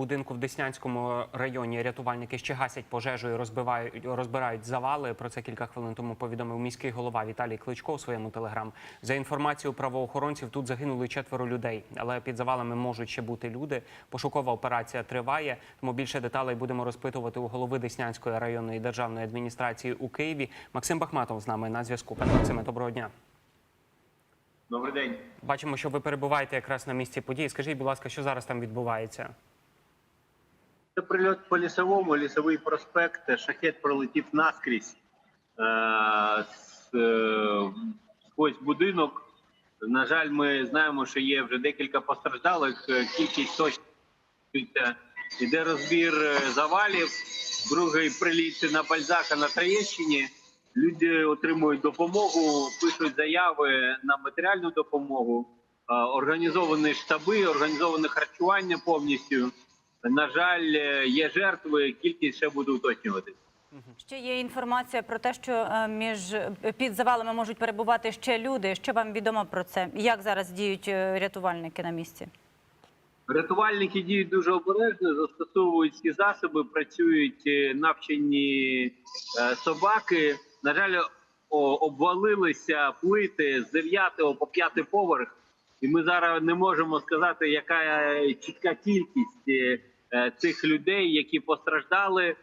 будинку в Деснянському районі рятувальники ще гасять пожежу і розбивають розбирають завали. Про це кілька хвилин тому повідомив міський голова Віталій Кличко у своєму телеграм. За інформацією правоохоронців, тут загинули четверо людей, але під завалами можуть ще бути люди. Пошукова операція триває. Тому більше деталей будемо розпитувати у голови Деснянської районної державної адміністрації у Києві. Максим Бахматов з нами на зв'язку. Пане Максиме, доброго дня. Добрий день. Бачимо, що ви перебуваєте якраз на місці події. Скажіть, будь ласка, що зараз там відбувається? Це прильот по лісовому, лісовий проспект. Шахет пролетів наскрізь е, е, будинок. На жаль, ми знаємо, що є вже декілька постраждалих. Е, Кількість точно е, іде розбір е, завалів. Другий приліт на Бальзака на Троєщині. Люди отримують допомогу, пишуть заяви на матеріальну допомогу. Е, Організовані штаби, організоване харчування повністю. На жаль, е, є жертви, кількість ще буде уточнюватися. Ще є інформація про те, що е, між під завалами можуть перебувати ще люди. Що вам відомо про це? Як зараз діють е, рятувальники на місці? Рятувальники діють дуже обережно, застосовують всі засоби, працюють е, навчені е, собаки. На жаль, обвалилися плити з 9 по 5 поверх, і ми зараз не можемо сказати, яка е, чітка кількість е, е, цих людей, які постраждали.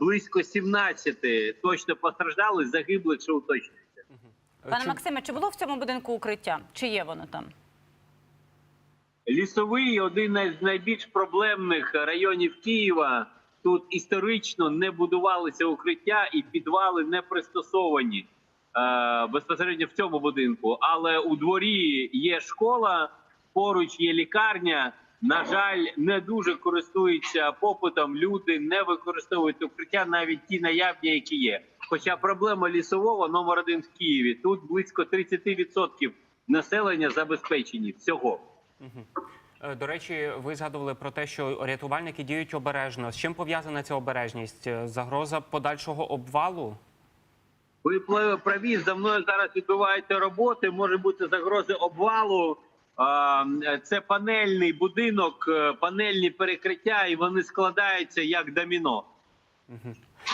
Близько 17 точно постраждали, загиблих, що уточнюється. Пане Максиме, чи було в цьому будинку укриття? Чи є воно там? Лісовий один з найбільш проблемних районів Києва. Тут історично не будувалися укриття і підвали не пристосовані безпосередньо в цьому будинку. Але у дворі є школа, поруч є лікарня. На жаль, не дуже користуються попитом. Люди не використовують укриття, навіть ті наявні, які є. Хоча проблема лісового номер один в Києві тут близько 30% населення забезпечені всього. Е, До речі, ви згадували про те, що рятувальники діють обережно. З чим пов'язана ця обережність? Е, Загроза подальшого обвалу? Ви праві, за мною зараз відбуваються роботи. Може бути загрози обвалу. Це панельний будинок, е, панельні перекриття, і вони складаються як доміно.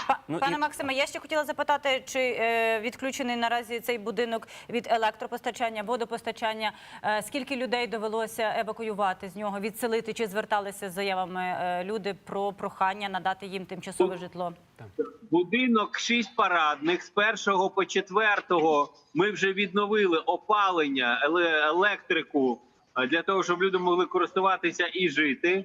Па- Ну, Пане і- Максиме, я ще хотіла запитати, чи е, відключений наразі цей будинок від електропостачання, водопостачання? Е, скільки людей довелося евакуювати з нього, відселити? Чи зверталися з заявами е, люди про прохання надати їм тимчасове житло? Будинок шість парадних з першого по четвертого. Ми вже відновили опалення, електрику для того, щоб люди могли користуватися і жити.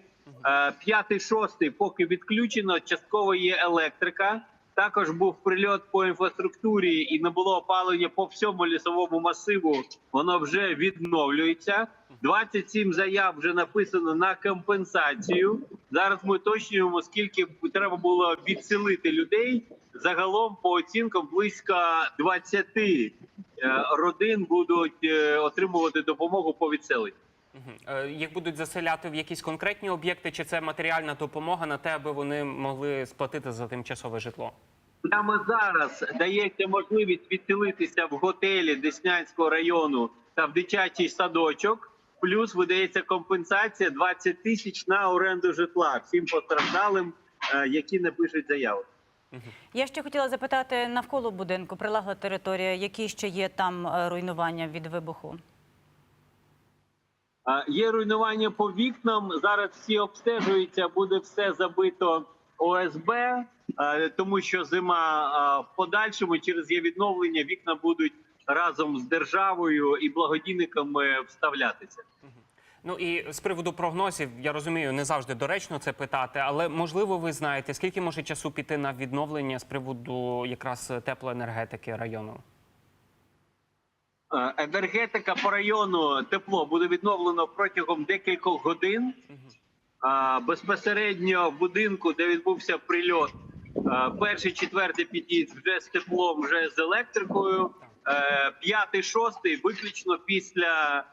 П'ятий, шостий поки відключено. Частково є електрика. Також був прильот по інфраструктурі і не було опалення по всьому лісовому масиву. Воно вже відновлюється. 27 заяв вже написано на компенсацію. Зараз ми уточнюємо, скільки треба було відселити людей. Загалом, по оцінкам, близько 20 е, родин будуть е, отримувати допомогу по відселенню. Е, Їх будуть заселяти в якісь конкретні об'єкти, чи це матеріальна допомога на те, аби вони могли сплатити за тимчасове житло? Прямо зараз дається можливість відселитися в готелі Деснянського району та в дитячий садочок. Плюс видається компенсація 20 тисяч на оренду житла всім постраждалим, е, які не пишуть заяву. Я ще хотіла запитати навколо будинку, прилегла територія, які ще є там е, руйнування від вибуху? Є руйнування по вікнам. Зараз всі обстежуються, буде все забито ОСБ, е, тому що зима в подальшому через є відновлення вікна будуть разом з державою і благодійниками вставлятися. Ну і з приводу прогнозів, я розумію, не завжди доречно це питати, але можливо, ви знаєте, скільки може часу піти на відновлення з приводу якраз теплоенергетики району? Е, Енергетика по району тепло буде відновлено протягом декількох годин. А, Безпосередньо в будинку, де відбувся прильот, перший, четвертий під'їзд вже з теплом, вже з електрикою. Е, П'ятий, шостий виключно після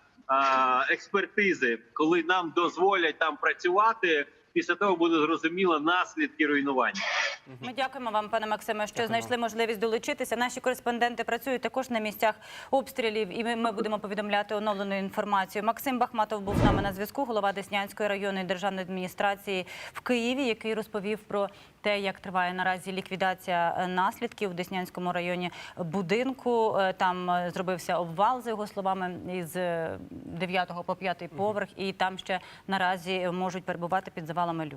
експертизи, коли нам дозволять там працювати. Після того буде зрозуміло наслідки руйнування. Ми дякуємо вам, пане Максиме, що Дякуємо. знайшли можливість долучитися. Наші кореспонденти працюють також на місцях обстрілів, і ми, ми будемо повідомляти оновлену інформацію. Максим Бахматов був з нами на зв'язку, голова Деснянської районної державної адміністрації в Києві, який розповів про те, як триває наразі ліквідація е, наслідків у Деснянському районі будинку. Е, Там е, зробився обвал, за його словами, із 9 по 5 поверх, і там ще наразі можуть перебувати під завалами люди.